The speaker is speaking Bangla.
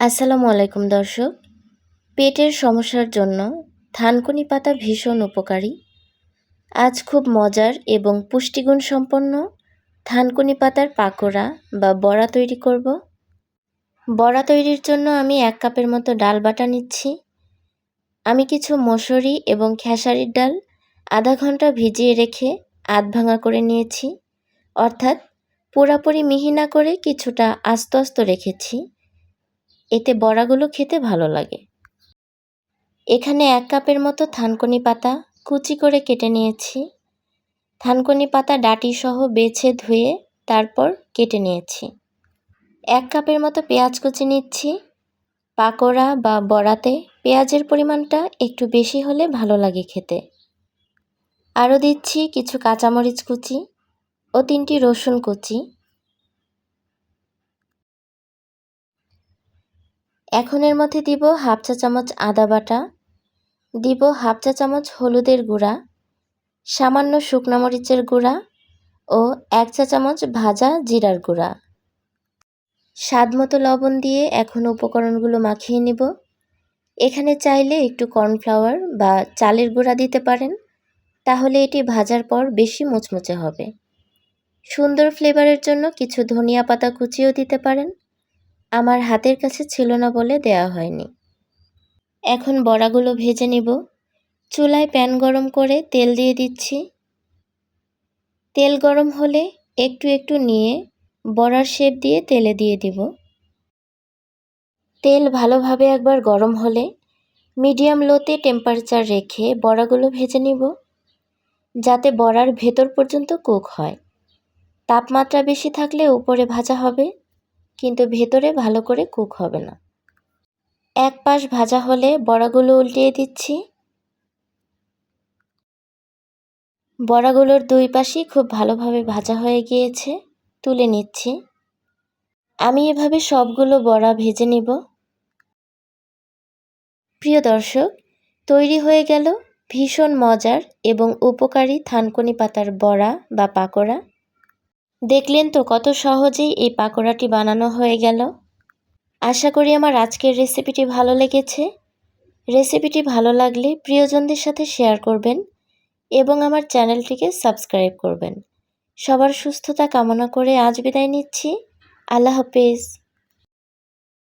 আসসালামু আলাইকুম, দর্শক। পেটের সমস্যার জন্য থানকুনি পাতা ভীষণ উপকারী। আজ খুব মজার এবং পুষ্টিগুণ সম্পন্ন থানকুনি পাতার পাকোড়া বা বড়া তৈরি করব। বড়া তৈরির জন্য আমি এক কাপের মতো ডাল বাটা নিচ্ছি। আমি কিছু মসুরি এবং খেসারির ডাল আধা ঘণ্টা ভিজিয়ে রেখে আধ ভাঙা করে নিয়েছি। অর্থাৎ পুরাপুরি মিহি না করে কিছুটা আস্ত আস্ত রেখেছি। এতে বড়াগুলো খেতে ভালো লাগে। এখানে এক কাপের মতো থানকুনি পাতা কুচি করে কেটে নিয়েছি। থানকুনি পাতা ডাটি সহ বেছে ধুয়ে তারপর কেটে নিয়েছি। এক কাপের মতো পেঁয়াজ কুচি নিচ্ছি। পাকোড়া বা বড়াতে পেঁয়াজের পরিমাণটা একটু বেশি হলে ভালো লাগে খেতে। আরও দিচ্ছি কিছু কাঁচামরিচ কুচি ও তিনটি রসুন কুচি। এখন এর মধ্যে দিব হাফ চা চামচ আদা বাটা, দিব হাফ চা চামচ হলুদের গুঁড়া, সামান্য শুকনো মরিচের গুঁড়া ও এক চা চামচ ভাজা জিরার গুঁড়া। স্বাদ মতো লবণ দিয়ে এখন উপকরণগুলো মাখিয়ে নিব। এখানে চাইলে একটু কর্নফ্লাওয়ার বা চালের গুঁড়া দিতে পারেন, তাহলে এটি ভাজার পর বেশি মুচমুচে হবে। সুন্দর ফ্লেভারের জন্য কিছু ধনিয়া পাতা কুচিও দিতে পারেন। আমার হাতের কাছে ছিল না বলে দেয়া হয়নি। এখন বড়াগুলো ভেজে নিব। চুলায় প্যান গরম করে তেল দিয়ে দিচ্ছি। তেল গরম হলে একটু একটু নিয়ে বড়ার শেপ দিয়ে তেলে দিয়ে দিব। তেল ভালোভাবে একবার গরম হলে মিডিয়াম লোতে টেম্পারেচার রেখে বড়াগুলো ভেজে নিব, যাতে বড়ার ভেতর পর্যন্ত কুক হয়। তাপমাত্রা বেশি থাকলে উপরে ভাজা হবে। কিন্তু ভেতরে ভালো করে কুক হবে না। এক পাশ ভাজা হলে বড়াগুলো উল্টিয়ে দিচ্ছি। বড়াগুলোর দুই পাশই খুব ভালোভাবে ভাজা হয়ে গিয়েছে, তুলে নিচ্ছি। আমি এভাবে সবগুলো বড়া ভেজে নিব। প্রিয় দর্শক, তৈরি হয়ে গেল ভীষণ মজার এবং উপকারী থানকুনি পাতার বড়া বা পাকোড়া। দেখলেন তো কত সহজেই এই পাকোড়াটি বানানো হয়ে গেল। আশা করি আমার আজকের রেসিপিটি ভালো লেগেছে। রেসিপিটি ভালো লাগলে প্রিয়জনদের সাথে শেয়ার করবেন এবং আমার চ্যানেলটিকে সাবস্ক্রাইব করবেন। সবার সুস্থতা কামনা করে আজ বিদায় নিচ্ছি। আল্লাহ হাফেজ।